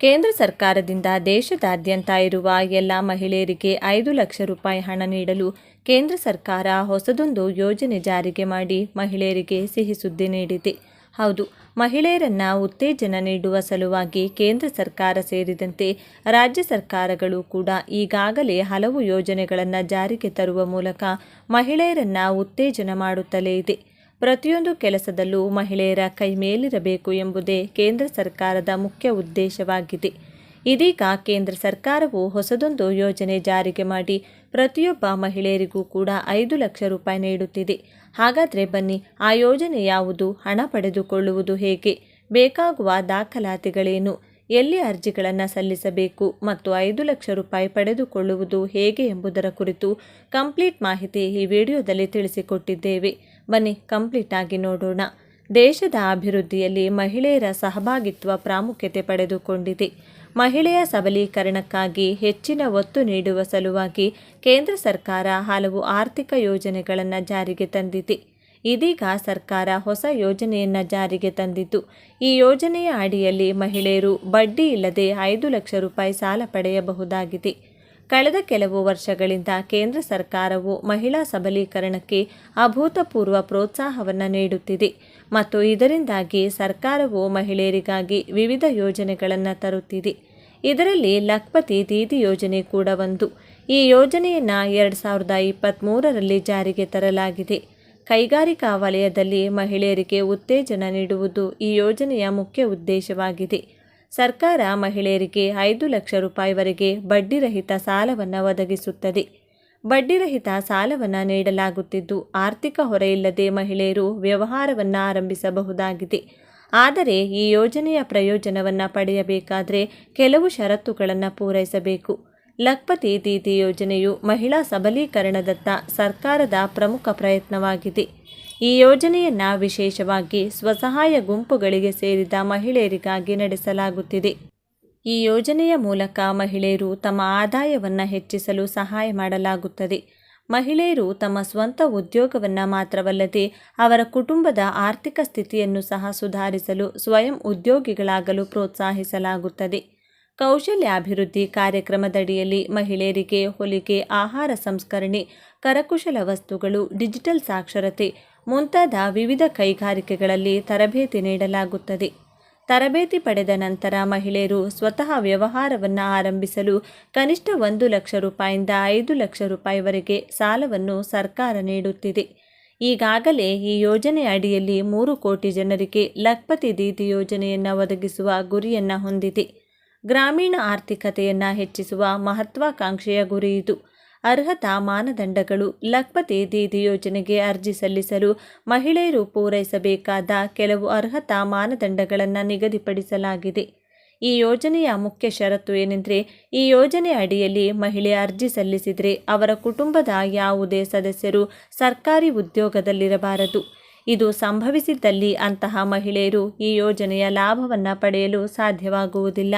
ಕೇಂದ್ರ ಸರ್ಕಾರದಿಂದ ದೇಶದಾದ್ಯಂತ ಇರುವ ಎಲ್ಲ ಮಹಿಳೆಯರಿಗೆ ಐದು ಲಕ್ಷ ರೂಪಾಯಿ ಹಣ ನೀಡಲು ಕೇಂದ್ರ ಸರ್ಕಾರ ಹೊಸದೊಂದು ಯೋಜನೆ ಜಾರಿಗೆ ಮಾಡಿ ಮಹಿಳೆಯರಿಗೆ ಸಿಹಿ ಸುದ್ದಿ ನೀಡಿದೆ. ಹೌದು, ಮಹಿಳೆಯರನ್ನ ಉತ್ತೇಜನ ನೀಡುವ ಸಲುವಾಗಿ ಕೇಂದ್ರ ಸರ್ಕಾರ ಸೇರಿದಂತೆ ರಾಜ್ಯ ಸರ್ಕಾರಗಳು ಕೂಡ ಈಗಾಗಲೇ ಹಲವು ಯೋಜನೆಗಳನ್ನು ಜಾರಿಗೆ ತರುವ ಮೂಲಕ ಮಹಿಳೆಯರನ್ನ ಉತ್ತೇಜನ ಮಾಡುತ್ತಲೇ ಇದೆ. ಪ್ರತಿಯೊಂದು ಕೆಲಸದಲ್ಲೂ ಮಹಿಳೆಯರ ಕೈ ಮೇಲಿರಬೇಕು ಎಂಬುದೇ ಕೇಂದ್ರ ಸರ್ಕಾರದ ಮುಖ್ಯ ಉದ್ದೇಶವಾಗಿದೆ. ಇದೀಗ ಕೇಂದ್ರ ಸರ್ಕಾರವು ಹೊಸದೊಂದು ಯೋಜನೆ ಜಾರಿಗೆ ಮಾಡಿ ಪ್ರತಿಯೊಬ್ಬ ಮಹಿಳೆಯರಿಗೂ ಕೂಡ ಐದು ಲಕ್ಷ ರೂಪಾಯಿ ನೀಡುತ್ತಿದೆ. ಹಾಗಾದರೆ ಬನ್ನಿ, ಆ ಯೋಜನೆ ಯಾವುದು, ಹಣ ಪಡೆದುಕೊಳ್ಳುವುದು ಹೇಗೆ, ಬೇಕಾಗುವ ದಾಖಲಾತಿಗಳೇನು, ಎಲ್ಲಿ ಅರ್ಜಿಗಳನ್ನು ಸಲ್ಲಿಸಬೇಕು ಮತ್ತು ಐದು ಲಕ್ಷ ರೂಪಾಯಿ ಪಡೆದುಕೊಳ್ಳುವುದು ಹೇಗೆ ಎಂಬುದರ ಕುರಿತು ಕಂಪ್ಲೀಟ್ ಮಾಹಿತಿ ಈ ವಿಡಿಯೋದಲ್ಲಿ ತಿಳಿಸಿಕೊಟ್ಟಿದ್ದೇವೆ. ಬನ್ನಿ, ಕಂಪ್ಲೀಟ್ ಆಗಿ ನೋಡೋಣ. ದೇಶದ ಅಭಿವೃದ್ಧಿಯಲ್ಲಿ ಮಹಿಳೆಯರ ಸಹಭಾಗಿತ್ವ ಪ್ರಾಮುಖ್ಯತೆ ಪಡೆದುಕೊಂಡಿದೆ. ಮಹಿಳೆಯ ಸಬಲೀಕರಣಕ್ಕಾಗಿ ಹೆಚ್ಚಿನ ಒತ್ತು ನೀಡುವ ಸಲುವಾಗಿ ಕೇಂದ್ರ ಸರ್ಕಾರ ಹಲವು ಆರ್ಥಿಕ ಯೋಜನೆಗಳನ್ನು ಜಾರಿಗೆ ತಂದಿದೆ. ಇದೀಗ ಸರ್ಕಾರ ಹೊಸ ಯೋಜನೆಯನ್ನು ಜಾರಿಗೆ ತಂದಿದ್ದು, ಈ ಯೋಜನೆಯ ಅಡಿಯಲ್ಲಿ ಮಹಿಳೆಯರು ಬಡ್ಡಿ ಇಲ್ಲದೆ ಐದು ಲಕ್ಷ ರೂಪಾಯಿ ಸಾಲ ಪಡೆಯಬಹುದಾಗಿದೆ. ಕಳೆದ ಕೆಲವು ವರ್ಷಗಳಿಂದ ಕೇಂದ್ರ ಸರ್ಕಾರವು ಮಹಿಳಾ ಸಬಲೀಕರಣಕ್ಕೆ ಅಭೂತಪೂರ್ವ ಪ್ರೋತ್ಸಾಹವನ್ನು ನೀಡುತ್ತಿದೆ. ಮತ್ತು ಇದರಿಂದಾಗಿ ಸರ್ಕಾರವು ಮಹಿಳೆಯರಿಗಾಗಿ ವಿವಿಧ ಯೋಜನೆಗಳನ್ನು ತರುತ್ತಿದೆ. ಇದರಲ್ಲಿ ಲಖ್ಪತಿ ದೀದಿ ಯೋಜನೆ ಕೂಡ ಒಂದು. ಈ ಯೋಜನೆಯನ್ನು ಎರಡು ಸಾವಿರದ ಇಪ್ಪತ್ತ್ಮೂರರಲ್ಲಿ ಜಾರಿಗೆ ತರಲಾಗಿದೆ. ಕೈಗಾರಿಕಾ ವಲಯದಲ್ಲಿ ಮಹಿಳೆಯರಿಗೆ ಉತ್ತೇಜನ ನೀಡುವುದು ಈ ಯೋಜನೆಯ ಮುಖ್ಯ ಉದ್ದೇಶವಾಗಿದೆ. ಸರ್ಕಾರ ಮಹಿಳೆಯರಿಗೆ ಐದು ಲಕ್ಷ ರೂಪಾಯಿವರೆಗೆ ಬಡ್ಡಿರಹಿತ ಸಾಲವನ್ನು ಒದಗಿಸುತ್ತದೆ. ಬಡ್ಡಿರಹಿತ ಸಾಲವನ್ನು ನೀಡಲಾಗುತ್ತಿದ್ದು, ಆರ್ಥಿಕ ಹೊರೆಯಿಲ್ಲದೆ ಮಹಿಳೆಯರು ವ್ಯವಹಾರವನ್ನು ಆರಂಭಿಸಬಹುದಾಗಿದೆ. ಆದರೆ ಈ ಯೋಜನೆಯ ಪ್ರಯೋಜನವನ್ನು ಪಡೆಯಬೇಕಾದರೆ ಕೆಲವು ಷರತ್ತುಗಳನ್ನು ಪೂರೈಸಬೇಕು. ಲಖ್ಪತಿ ದೀದಿ ಯೋಜನೆಯು ಮಹಿಳಾ ಸಬಲೀಕರಣದತ್ತ ಸರ್ಕಾರದ ಪ್ರಮುಖ ಪ್ರಯತ್ನವಾಗಿದೆ. ಈ ಯೋಜನೆಯನ್ನು ವಿಶೇಷವಾಗಿ ಸ್ವಸಹಾಯ ಗುಂಪುಗಳಿಗೆ ಸೇರಿದ ಮಹಿಳೆಯರಿಗಾಗಿ ನಡೆಸಲಾಗುತ್ತಿದೆ. ಈ ಯೋಜನೆಯ ಮೂಲಕ ಮಹಿಳೆಯರು ತಮ್ಮ ಆದಾಯವನ್ನು ಹೆಚ್ಚಿಸಲು ಸಹಾಯ ಮಾಡಲಾಗುತ್ತದೆ. ಮಹಿಳೆಯರು ತಮ್ಮ ಸ್ವಂತ ಉದ್ಯೋಗವನ್ನು ಮಾತ್ರವಲ್ಲದೆ ಅವರ ಕುಟುಂಬದ ಆರ್ಥಿಕ ಸ್ಥಿತಿಯನ್ನು ಸಹ ಸುಧಾರಿಸಲು ಸ್ವಯಂ ಉದ್ಯೋಗಿಗಳಾಗಲು ಪ್ರೋತ್ಸಾಹಿಸಲಾಗುತ್ತದೆ. ಕೌಶಲ್ಯಾಭಿವೃದ್ಧಿ ಕಾರ್ಯಕ್ರಮದಡಿಯಲ್ಲಿ ಮಹಿಳೆಯರಿಗೆ ಹೊಲಿಗೆ ಆಹಾರ ಸಂಸ್ಕರಣೆ, ಕರಕುಶಲ ವಸ್ತುಗಳು, ಡಿಜಿಟಲ್ ಸಾಕ್ಷರತೆ ಮುಂತಾದ ವಿವಿಧ ಕೈಗಾರಿಕೆಗಳಲ್ಲಿ ತರಬೇತಿ ನೀಡಲಾಗುತ್ತದೆ. ತರಬೇತಿ ಪಡೆದ ನಂತರ ಮಹಿಳೆಯರು ಸ್ವತಃ ವ್ಯವಹಾರವನ್ನು ಆರಂಭಿಸಲು ಕನಿಷ್ಠ ಒಂದು ಲಕ್ಷ ರೂಪಾಯಿಂದ ಐದು ಲಕ್ಷ ರೂಪಾಯಿವರೆಗೆ ಸಾಲವನ್ನು ಸರ್ಕಾರ ನೀಡುತ್ತಿದೆ. ಈಗಾಗಲೇ ಈ ಯೋಜನೆ ಅಡಿಯಲ್ಲಿ ಮೂರು ಕೋಟಿ ಜನರಿಗೆ ಲಖ್ಪತಿ ದೀದಿ ಯೋಜನೆಯನ್ನು ಒದಗಿಸುವ ಗುರಿಯನ್ನು ಹೊಂದಿದೆ. ಗ್ರಾಮೀಣ ಆರ್ಥಿಕತೆಯನ್ನು ಹೆಚ್ಚಿಸುವ ಮಹತ್ವಾಕಾಂಕ್ಷೆಯ ಗುರಿ ಅರ್ಹತಾ ಮಾನದಂಡಗಳು ಲಖ್ಪತಿ ದೀದಿ ಯೋಜನೆಗೆ ಅರ್ಜಿ ಸಲ್ಲಿಸಲು ಮಹಿಳೆಯರು ಪೂರೈಸಬೇಕಾದ ಕೆಲವು ಅರ್ಹತಾ ಮಾನದಂಡಗಳನ್ನು ನಿಗದಿಪಡಿಸಲಾಗಿದೆ. ಈ ಯೋಜನೆಯ ಮುಖ್ಯ ಷರತ್ತು ಏನೆಂದರೆ, ಈ ಯೋಜನೆ ಅಡಿಯಲ್ಲಿ ಮಹಿಳೆ ಅರ್ಜಿ ಸಲ್ಲಿಸಿದರೆ ಅವರ ಕುಟುಂಬದ ಯಾವುದೇ ಸದಸ್ಯರು ಸರ್ಕಾರಿ ಉದ್ಯೋಗದಲ್ಲಿರಬಾರದು. ಇದು ಸಂಭವಿಸಿದ್ದಲ್ಲಿ ಅಂತಹ ಮಹಿಳೆಯರು ಈ ಯೋಜನೆಯ ಲಾಭವನ್ನು ಪಡೆಯಲು ಸಾಧ್ಯವಾಗುವುದಿಲ್ಲ.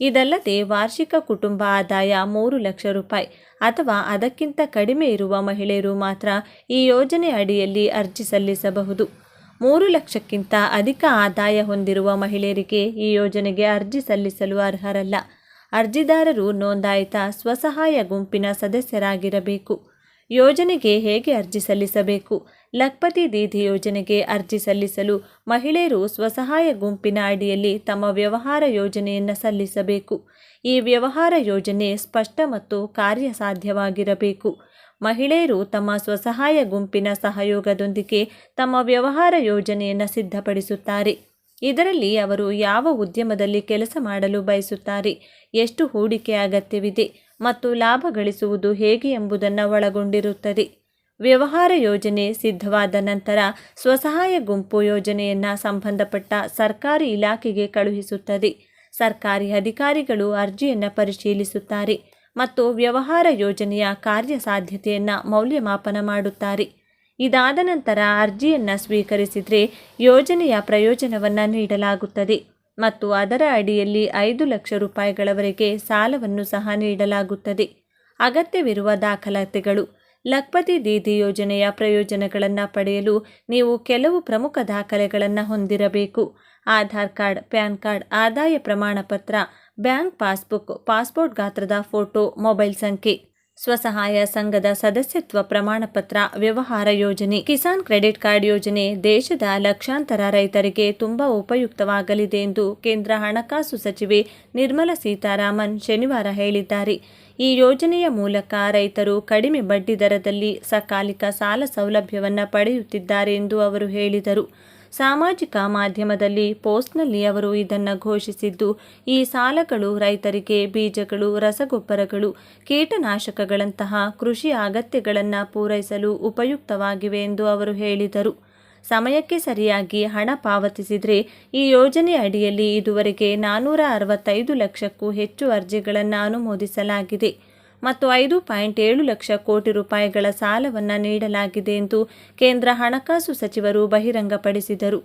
ಇದಲ್ಲದೆ ವಾರ್ಷಿಕ ಕುಟುಂಬ ಆದಾಯ ಮೂರು ಲಕ್ಷ ರೂಪಾಯಿ ಅಥವಾ ಅದಕ್ಕಿಂತ ಕಡಿಮೆ ಇರುವ ಮಹಿಳೆಯರು ಮಾತ್ರ ಈ ಯೋಜನೆ ಅಡಿಯಲ್ಲಿ ಅರ್ಜಿ ಸಲ್ಲಿಸಬಹುದು. ಮೂರು ಲಕ್ಷಕ್ಕಿಂತ ಅಧಿಕ ಆದಾಯ ಹೊಂದಿರುವ ಮಹಿಳೆಯರಿಗೆ ಈ ಯೋಜನೆಗೆ ಅರ್ಜಿ ಸಲ್ಲಿಸಲು ಅರ್ಹರಲ್ಲ. ಅರ್ಜಿದಾರರು ನೋಂದಾಯಿತ ಸ್ವಸಹಾಯ ಗುಂಪಿನ ಸದಸ್ಯರಾಗಿರಬೇಕು. ಯೋಜನೆಗೆ ಹೇಗೆ ಅರ್ಜಿ ಸಲ್ಲಿಸಬೇಕು? ಲಖಪತಿ ದೀದಿ ಯೋಜನೆಗೆ ಅರ್ಜಿ ಸಲ್ಲಿಸಲು ಮಹಿಳೆಯರು ಸ್ವಸಹಾಯ ಗುಂಪಿನ ಅಡಿಯಲ್ಲಿ ತಮ್ಮ ವ್ಯವಹಾರ ಯೋಜನೆಯನ್ನು ಸಲ್ಲಿಸಬೇಕು. ಈ ವ್ಯವಹಾರ ಯೋಜನೆ ಸ್ಪಷ್ಟ ಮತ್ತು ಕಾರ್ಯಸಾಧ್ಯವಾಗಿರಬೇಕು. ಮಹಿಳೆಯರು ತಮ್ಮ ಸ್ವಸಹಾಯ ಗುಂಪಿನ ಸಹಯೋಗದೊಂದಿಗೆ ತಮ್ಮ ವ್ಯವಹಾರ ಯೋಜನೆಯನ್ನು ಸಿದ್ಧಪಡಿಸುತ್ತಾರೆ. ಇದರಲ್ಲಿ ಅವರು ಯಾವ ಉದ್ಯಮದಲ್ಲಿ ಕೆಲಸ ಮಾಡಲು ಬಯಸುತ್ತಾರೆ? ಎಷ್ಟು ಹೂಡಿಕೆ ಅಗತ್ಯವಿದೆ? ಮತ್ತು ಲಾಭ ಗಳಿಸುವುದು ಹೇಗೆ ಎಂಬುದನ್ನು ಒಳಗೊಂಡಿರುತ್ತದೆ. ವ್ಯವಹಾರ ಯೋಜನೆ ಸಿದ್ಧವಾದ ನಂತರ ಸ್ವಸಹಾಯ ಗುಂಪು ಯೋಜನೆಯನ್ನು ಸಂಬಂಧಪಟ್ಟ ಸರ್ಕಾರಿ ಇಲಾಖೆಗೆ ಕಳುಹಿಸುತ್ತದೆ. ಸರ್ಕಾರಿ ಅಧಿಕಾರಿಗಳು ಅರ್ಜಿಯನ್ನು ಪರಿಶೀಲಿಸುತ್ತಾರೆ ಮತ್ತು ವ್ಯವಹಾರ ಯೋಜನೆಯ ಕಾರ್ಯಸಾಧ್ಯತೆಯನ್ನು ಮೌಲ್ಯಮಾಪನ ಮಾಡುತ್ತಾರೆ. ಇದಾದ ನಂತರ ಅರ್ಜಿಯನ್ನು ಸ್ವೀಕರಿಸಿದರೆ ಯೋಜನೆಯ ಪ್ರಯೋಜನವನ್ನು ನೀಡಲಾಗುತ್ತದೆ. ಮತ್ತು ಅದರ ಅಡಿಯಲ್ಲಿ ಐದು ಲಕ್ಷ ರೂಪಾಯಿಗಳವರೆಗೆ ಸಾಲವನ್ನು ಸಹ ನೀಡಲಾಗುತ್ತದೆ. ಅಗತ್ಯವಿರುವ ದಾಖಲಾತಿಗಳು ಲಖಪತಿ ದೀದಿ ಯೋಜನೆಯ ಪ್ರಯೋಜನಗಳನ್ನು ಪಡೆಯಲು ನೀವು ಕೆಲವು ಪ್ರಮುಖ ದಾಖಲೆಗಳನ್ನು ಹೊಂದಿರಬೇಕು. ಆಧಾರ್ ಕಾರ್ಡ್, ಪ್ಯಾನ್ ಕಾರ್ಡ್, ಆದಾಯ ಪ್ರಮಾಣ ಪತ್ರ ಬ್ಯಾಂಕ್ ಪಾಸ್ಬುಕ್, ಪಾಸ್ಪೋರ್ಟ್ ಗಾತ್ರದ ಫೋಟೋ, ಮೊಬೈಲ್ ಸಂಖ್ಯೆ. ಸ್ವಸಹಾಯ ಸಂಘದ ಸದಸ್ಯತ್ವ ಪ್ರಮಾಣಪತ್ರ ವ್ಯವಹಾರ ಯೋಜನೆ, ಕಿಸಾನ್ ಕ್ರೆಡಿಟ್ ಕಾರ್ಡ್ ಯೋಜನೆ ದೇಶದ ಲಕ್ಷಾಂತರ ರೈತರಿಗೆ ತುಂಬಾ ಉಪಯುಕ್ತವಾಗಲಿದೆ ಎಂದು ಕೇಂದ್ರ ಹಣಕಾಸು ಸಚಿವೆ ನಿರ್ಮಲಾ ಸೀತಾರಾಮನ್ ಶನಿವಾರ ಹೇಳಿದ್ದಾರೆ. ಈ ಯೋಜನೆಯ ಮೂಲಕ ರೈತರು ಕಡಿಮೆ ಬಡ್ಡಿ ದರದಲ್ಲಿ ಸಕಾಲಿಕ ಸಾಲ ಸೌಲಭ್ಯವನ್ನು ಪಡೆಯುತ್ತಿದ್ದಾರೆ ಎಂದು ಅವರು ಹೇಳಿದರು. ಸಾಮಾಜಿಕ ಮಾಧ್ಯಮದಲ್ಲಿ ಪೋಸ್ಟ್ನಲ್ಲಿ ಅವರು ಇದನ್ನು ಘೋಷಿಸಿದ್ದು, ಈ ಸಾಲಗಳು ರೈತರಿಗೆ ಬೀಜಗಳು, ರಸಗೊಬ್ಬರಗಳು, ಕೀಟನಾಶಕಗಳಂತಹ ಕೃಷಿ ಅಗತ್ಯಗಳನ್ನು ಪೂರೈಸಲು ಉಪಯುಕ್ತವಾಗಿವೆ ಎಂದು ಅವರು ಹೇಳಿದರು. ಸಮಯಕ್ಕೆ ಸರಿಯಾಗಿ ಹಣ ಪಾವತಿಸಿದರೆ ಈ ಯೋಜನೆ ಅಡಿಯಲ್ಲಿ ಇದುವರೆಗೆ ನಾನ್ನೂರ ಅರವತ್ತೈದು ಲಕ್ಷಕ್ಕೂ ಹೆಚ್ಚು ಅರ್ಜಿಗಳನ್ನು ಅನುಮೋದಿಸಲಾಗಿದೆ. ಮತ್ತು ಐದು ಪಾಯಿಂಟ್ ಏಳು ಲಕ್ಷ ಕೋಟಿ ರೂಪಾಯಿಗಳ ಸಾಲವನ್ನು ನೀಡಲಾಗಿದೆ ಎಂದು ಕೇಂದ್ರ ಹಣಕಾಸು ಸಚಿವರು ಬಹಿರಂಗಪಡಿಸಿದರು.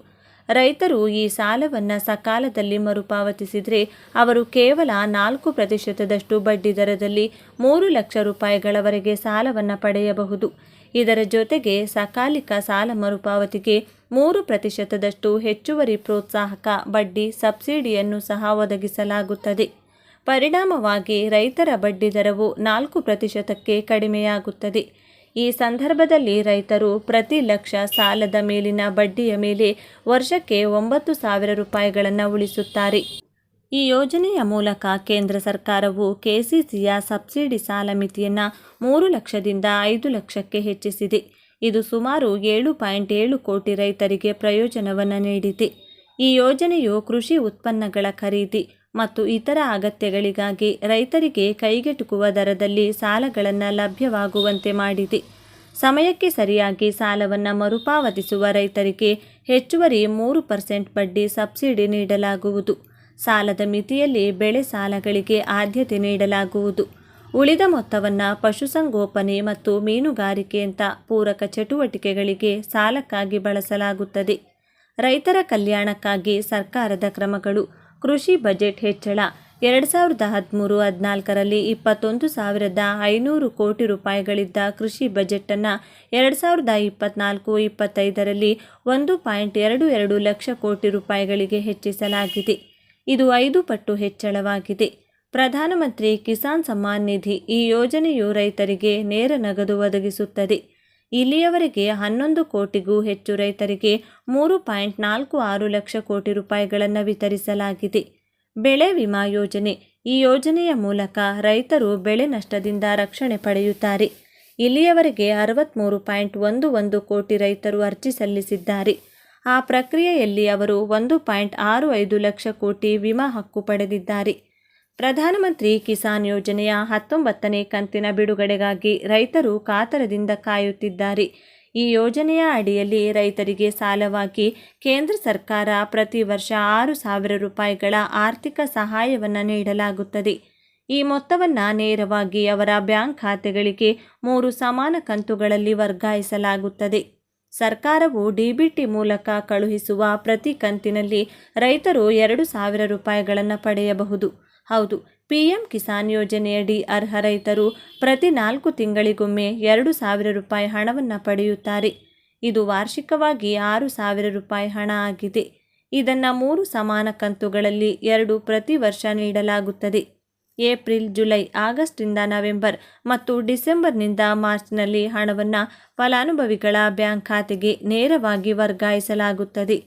ರೈತರು ಈ ಸಾಲವನ್ನು ಸಕಾಲದಲ್ಲಿ ಮರುಪಾವತಿಸಿದರೆ ಅವರು ಕೇವಲ ನಾಲ್ಕು ಪ್ರತಿಶತದಷ್ಟು ಬಡ್ಡಿ ದರದಲ್ಲಿ ಮೂರು ಲಕ್ಷ ರೂಪಾಯಿಗಳವರೆಗೆ ಸಾಲವನ್ನು ಪಡೆಯಬಹುದು. ಇದರ ಜೊತೆಗೆ ಸಕಾಲಿಕ ಸಾಲ ಮರುಪಾವತಿಗೆ ಮೂರು ಪ್ರತಿಶತದಷ್ಟು ಹೆಚ್ಚುವರಿ ಪ್ರೋತ್ಸಾಹಕ ಬಡ್ಡಿ ಸಬ್ಸಿಡಿಯನ್ನು ಸಹ ಒದಗಿಸಲಾಗುತ್ತದೆ. ಪರಿಣಾಮವಾಗಿ ರೈತರ ಬಡ್ಡಿ ದರವು ನಾಲ್ಕು ಪ್ರತಿಶತಕ್ಕೆ ಕಡಿಮೆಯಾಗುತ್ತದೆ. ಈ ಸಂದರ್ಭದಲ್ಲಿ ರೈತರು ಪ್ರತಿ ಲಕ್ಷ ಸಾಲದ ಮೇಲಿನ ಬಡ್ಡಿಯ ಮೇಲೆ ವರ್ಷಕ್ಕೆ ಒಂಬತ್ತು ಸಾವಿರ ರೂಪಾಯಿಗಳನ್ನು ಉಳಿಸುತ್ತಾರೆ. ಈ ಯೋಜನೆಯ ಮೂಲಕ ಕೇಂದ್ರ ಸರ್ಕಾರವು ಕೆಸಿಸಿಯ ಸಬ್ಸಿಡಿ ಸಾಲ ಮಿತಿಯನ್ನು ಮೂರು ಲಕ್ಷದಿಂದ ಐದು ಲಕ್ಷಕ್ಕೆ ಹೆಚ್ಚಿಸಿದೆ. ಇದು ಸುಮಾರು ಏಳು ಪಾಯಿಂಟ್ ಏಳು ಕೋಟಿ ರೈತರಿಗೆ ಪ್ರಯೋಜನವನ್ನು ನೀಡಿದೆ. ಈ ಯೋಜನೆಯು ಕೃಷಿ ಉತ್ಪನ್ನಗಳ ಖರೀದಿ ಮತ್ತು ಇತರ ಅಗತ್ಯಗಳಿಗಾಗಿ ರೈತರಿಗೆ ಕೈಗೆಟುಕುವ ದರದಲ್ಲಿ ಸಾಲಗಳನ್ನು ಲಭ್ಯವಾಗುವಂತೆ ಮಾಡಿದೆ. ಸಮಯಕ್ಕೆ ಸರಿಯಾಗಿ ಸಾಲವನ್ನು ಮರುಪಾವತಿಸುವ ರೈತರಿಗೆ ಹೆಚ್ಚುವರಿ ಮೂರು ಪರ್ಸೆಂಟ್ ಬಡ್ಡಿ ಸಬ್ಸಿಡಿ ನೀಡಲಾಗುವುದು. ಸಾಲದ ಮಿತಿಯಲ್ಲಿ ಬೆಳೆ ಸಾಲಗಳಿಗೆ ಆದ್ಯತೆ ನೀಡಲಾಗುವುದು. ಉಳಿದ ಮೊತ್ತವನ್ನು ಪಶುಸಂಗೋಪನೆ ಮತ್ತು ಮೀನುಗಾರಿಕೆಯಂಥ ಪೂರಕ ಚಟುವಟಿಕೆಗಳಿಗೆ ಸಾಲಕ್ಕಾಗಿ ಬಳಸಲಾಗುತ್ತದೆ. ರೈತರ ಕಲ್ಯಾಣಕ್ಕಾಗಿ ಸರ್ಕಾರದ ಕ್ರಮಗಳು ಕೃಷಿ ಬಜೆಟ್ ಹೆಚ್ಚಳ. ಎರಡು ಸಾವಿರದ ಹದಿಮೂರು ಹದಿನಾಲ್ಕರಲ್ಲಿ ಇಪ್ಪತ್ತೊಂದು ಸಾವಿರದ ಐನೂರು ಕೋಟಿ ರೂಪಾಯಿಗಳಿದ್ದ ಕೃಷಿ ಬಜೆಟನ್ನು ಎರಡು ಸಾವಿರದ ಇಪ್ಪತ್ನಾಲ್ಕು ಇಪ್ಪತ್ತೈದರಲ್ಲಿ ಒಂದು ಪಾಯಿಂಟ್ ಎರಡು ಎರಡು ಲಕ್ಷ ಕೋಟಿ ರೂಪಾಯಿಗಳಿಗೆ ಹೆಚ್ಚಿಸಲಾಗಿದೆ. ಇದು ಐದು ಪಟ್ಟು ಹೆಚ್ಚಳವಾಗಿದೆ. ಪ್ರಧಾನಮಂತ್ರಿ ಕಿಸಾನ್ ಸಮ್ಮಾನ್ ನಿಧಿ ಈ ಯೋಜನೆಯು ರೈತರಿಗೆ ನೇರ ನಗದು ಒದಗಿಸುತ್ತದೆ. ಇಲ್ಲಿಯವರೆಗೆ ಹನ್ನೊಂದು ಕೋಟಿಗೂ ಹೆಚ್ಚು ರೈತರಿಗೆ ಮೂರು ಪಾಯಿಂಟ್ ನಾಲ್ಕು ಆರು ಲಕ್ಷ ಕೋಟಿ ರೂಪಾಯಿಗಳನ್ನು ವಿತರಿಸಲಾಗಿದೆ. ಬೆಳೆ ವಿಮಾ ಯೋಜನೆ. ಈ ಯೋಜನೆಯ ಮೂಲಕ ರೈತರು ಬೆಳೆ ನಷ್ಟದಿಂದ ರಕ್ಷಣೆ ಪಡೆಯುತ್ತಾರೆ. ಇಲ್ಲಿಯವರೆಗೆ ಅರವತ್ತ್ಮೂರು ಪಾಯಿಂಟ್ ಒಂದು ಒಂದು ಕೋಟಿ ರೈತರು ಅರ್ಜಿ ಸಲ್ಲಿಸಿದ್ದಾರೆ. ಆ ಪ್ರಕ್ರಿಯೆಯಲ್ಲಿ ಅವರು ಒಂದು ಪಾಯಿಂಟ್ ಆರು ಐದು ಲಕ್ಷ ಕೋಟಿ ವಿಮಾ ಹಕ್ಕು ಪಡೆದಿದ್ದಾರೆ. ಪ್ರಧಾನಮಂತ್ರಿ ಕಿಸಾನ್ ಯೋಜನೆಯ ಹತ್ತೊಂಬತ್ತನೇ ಕಂತಿನ ಬಿಡುಗಡೆಗಾಗಿ ರೈತರು ಕಾತರದಿಂದ ಕಾಯುತ್ತಿದ್ದಾರೆ. ಈ ಯೋಜನೆಯ ಅಡಿಯಲ್ಲಿ ರೈತರಿಗೆ ಸಾಲವಾಗಿ ಕೇಂದ್ರ ಸರ್ಕಾರ ಪ್ರತಿ ವರ್ಷ ಆರು ಸಾವಿರ ರೂಪಾಯಿಗಳ ಆರ್ಥಿಕ ಸಹಾಯವನ್ನು ನೀಡಲಾಗುತ್ತದೆ. ಈ ಮೊತ್ತವನ್ನು ನೇರವಾಗಿ ಅವರ ಬ್ಯಾಂಕ್ ಖಾತೆಗಳಿಗೆ ಮೂರು ಸಮಾನ ಕಂತುಗಳಲ್ಲಿ ವರ್ಗಾಯಿಸಲಾಗುತ್ತದೆ. ಸರ್ಕಾರವು ಡಿಬಿಟಿ ಮೂಲಕ ಕಳುಹಿಸುವ ಪ್ರತಿ ಕಂತಿನಲ್ಲಿ ರೈತರು ಎರಡು ಸಾವಿರ ರೂಪಾಯಿಗಳನ್ನು ಪಡೆಯಬಹುದು. ಹೌದು, ಪಿಎಂ ಕಿಸಾನ್ ಯೋಜನೆಯಡಿ ಅರ್ಹ ರೈತರು ಪ್ರತಿ ನಾಲ್ಕು ತಿಂಗಳಿಗೊಮ್ಮೆ ಎರಡು ಸಾವಿರ ರೂಪಾಯಿ ಹಣವನ್ನು ಪಡೆಯುತ್ತಾರೆ. ಇದು ವಾರ್ಷಿಕವಾಗಿ ಆರು ಸಾವಿರ ರೂಪಾಯಿ ಹಣ ಆಗಿದೆ. ಇದನ್ನು ಮೂರು ಸಮಾನ ಕಂತುಗಳಲ್ಲಿ ಎರಡು ಪ್ರತಿ ವರ್ಷ ನೀಡಲಾಗುತ್ತದೆ. ಏಪ್ರಿಲ್, ಜುಲೈ, ಆಗಸ್ಟ್ನಿಂದ ನವೆಂಬರ್ ಮತ್ತು ಡಿಸೆಂಬರ್ನಿಂದ ಮಾರ್ಚ್ನಲ್ಲಿ ಹಣವನ್ನು ಫಲಾನುಭವಿಗಳ ಬ್ಯಾಂಕ್ ಖಾತೆಗೆ ನೇರವಾಗಿ ವರ್ಗಾಯಿಸಲಾಗುತ್ತದೆ.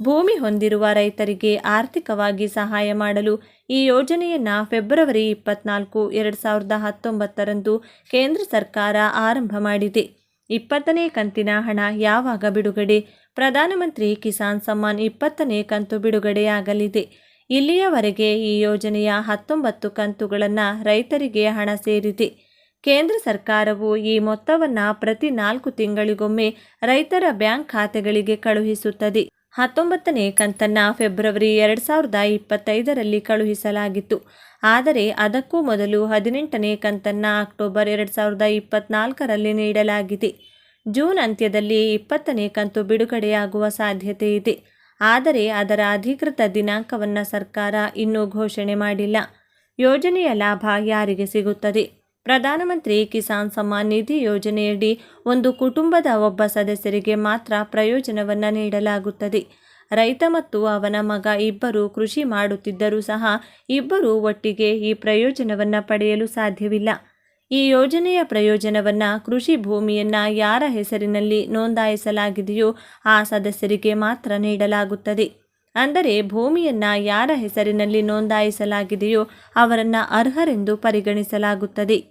ಭೂಮಿ ಹೊಂದಿರುವ ರೈತರಿಗೆ ಆರ್ಥಿಕವಾಗಿ ಸಹಾಯ ಮಾಡಲು ಈ ಯೋಜನೆಯನ್ನು ಫೆಬ್ರವರಿ ಇಪ್ಪತ್ನಾಲ್ಕು, ಎರಡು ಸಾವಿರದ ಹತ್ತೊಂಬತ್ತರಂದು ಕೇಂದ್ರ ಸರ್ಕಾರ ಆರಂಭ ಮಾಡಿದೆ. ಇಪ್ಪತ್ತನೇ ಕಂತಿನ ಹಣ ಯಾವಾಗ ಬಿಡುಗಡೆ? ಪ್ರಧಾನಮಂತ್ರಿ ಕಿಸಾನ್ ಸಮ್ಮಾನ್ ಇಪ್ಪತ್ತನೇ ಕಂತು ಬಿಡುಗಡೆಯಾಗಲಿದೆ. ಇಲ್ಲಿಯವರೆಗೆ ಈ ಯೋಜನೆಯ ಹತ್ತೊಂಬತ್ತು ಕಂತುಗಳನ್ನು ರೈತರಿಗೆ ಹಣ ಸೇರಿದೆ. ಕೇಂದ್ರ ಸರ್ಕಾರವು ಈ ಮೊತ್ತವನ್ನು ಪ್ರತಿ ನಾಲ್ಕು ತಿಂಗಳಿಗೊಮ್ಮೆ ರೈತರ ಬ್ಯಾಂಕ್ ಖಾತೆಗಳಿಗೆ ಕಳುಹಿಸುತ್ತದೆ. ಹತ್ತೊಂಬತ್ತನೇ ಕಂತನ್ನು ಫೆಬ್ರವರಿ ಎರಡು ಸಾವಿರದ ಇಪ್ಪತ್ತೈದರಲ್ಲಿ ಕಳುಹಿಸಲಾಗಿತ್ತು. ಆದರೆ ಅದಕ್ಕೂ ಮೊದಲು ಹದಿನೆಂಟನೇ ಕಂತನ್ನು ಅಕ್ಟೋಬರ್ ಎರಡು ಸಾವಿರದ ಇಪ್ಪತ್ನಾಲ್ಕರಲ್ಲಿ ನೀಡಲಾಗಿದೆ. ಜೂನ್ ಅಂತ್ಯದಲ್ಲಿ ಇಪ್ಪತ್ತನೇ ಕಂತು ಬಿಡುಗಡೆಯಾಗುವ ಸಾಧ್ಯತೆ ಇದೆ. ಆದರೆ ಅದರ ಅಧಿಕೃತ ದಿನಾಂಕವನ್ನು ಸರ್ಕಾರ ಇನ್ನೂ ಘೋಷಣೆ ಮಾಡಿಲ್ಲ. ಯೋಜನೆಯ ಲಾಭ ಯಾರಿಗೆ ಸಿಗುತ್ತದೆ? ಪ್ರಧಾನಮಂತ್ರಿ ಕಿಸಾನ್ ಸಮ್ಮಾನ್ ನಿಧಿ ಯೋಜನೆಯಡಿ ಒಂದು ಕುಟುಂಬದ ಒಬ್ಬ ಸದಸ್ಯರಿಗೆ ಮಾತ್ರ ಪ್ರಯೋಜನವನ್ನು ನೀಡಲಾಗುತ್ತದೆ. ರೈತ ಮತ್ತು ಅವನ ಮಗ ಇಬ್ಬರು ಕೃಷಿ ಮಾಡುತ್ತಿದ್ದರೂ ಸಹ ಇಬ್ಬರು ಒಟ್ಟಿಗೆ ಈ ಪ್ರಯೋಜನವನ್ನು ಪಡೆಯಲು ಸಾಧ್ಯವಿಲ್ಲ. ಈ ಯೋಜನೆಯ ಪ್ರಯೋಜನವನ್ನು ಕೃಷಿ ಭೂಮಿಯನ್ನು ಯಾರ ಹೆಸರಿನಲ್ಲಿ ನೋಂದಾಯಿಸಲಾಗಿದೆಯೋ ಆ ಸದಸ್ಯರಿಗೆ ಮಾತ್ರ ನೀಡಲಾಗುತ್ತದೆ. ಅಂದರೆ ಭೂಮಿಯನ್ನು ಯಾರ ಹೆಸರಿನಲ್ಲಿ ನೋಂದಾಯಿಸಲಾಗಿದೆಯೋ ಅವರನ್ನು ಅರ್ಹರೆಂದು ಪರಿಗಣಿಸಲಾಗುತ್ತದೆ.